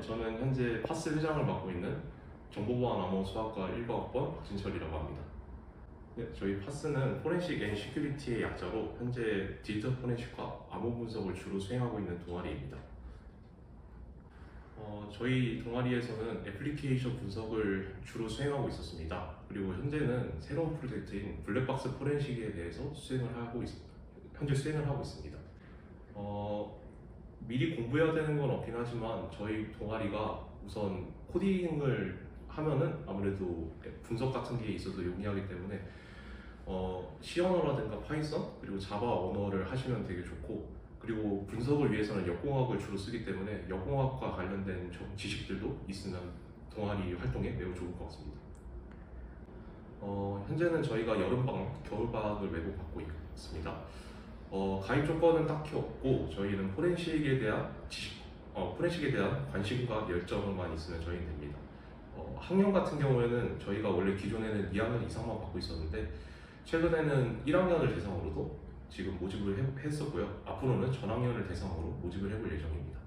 네, 저는 현재 파스 회장을 맡고 있는 정보보안 암호 수학과 1과학번 박진철이라고 합니다. 네, 저희 파스는 포렌식 앤 시큐리티의 약자로 현재 디지털 포렌식과 암호 분석을 주로 수행하고 있는 동아리입니다. 어, 저희 동아리에서는 애플리케이션 분석을 주로 수행하고 있었습니다. 그리고 현재는 새로운 프로젝트인 블랙박스 포렌식에 대해서 수행을 하고 있, 현재 수행을 하고 있습니다. 어, 미리 공부해야 되는 건 없긴 하지만 저희 동아리가 우선 코딩을 하면은 아무래도 분석 같은 게 있어서 용이하기 때문에 어, C 언어라든가 파이썬 그리고 자바 언어를 하시면 되게 좋고 그리고 분석을 위해서는 역공학을 주로 쓰기 때문에 역공학과 관련된 좀 지식들도 있으면 동아리 활동에 매우 좋을 것 같습니다. 어, 현재는 저희가 여름방학, 겨울방학을 매고 받고 있습니다. 어, 가입 조건은 딱히 없고 저희는 포렌식에 대한 지식, 어, 포렌식에 대한 관심과 열정만 있으면 저희는 됩니다. 어, 학년 같은 경우에는 저희가 원래 기존에는 2학년 이상만 받고 있었는데 최근에는 1학년을 대상으로도 지금 모집을 해- 했었고요. 앞으로는 전학년을 대상으로 모집을 해볼 예정입니다.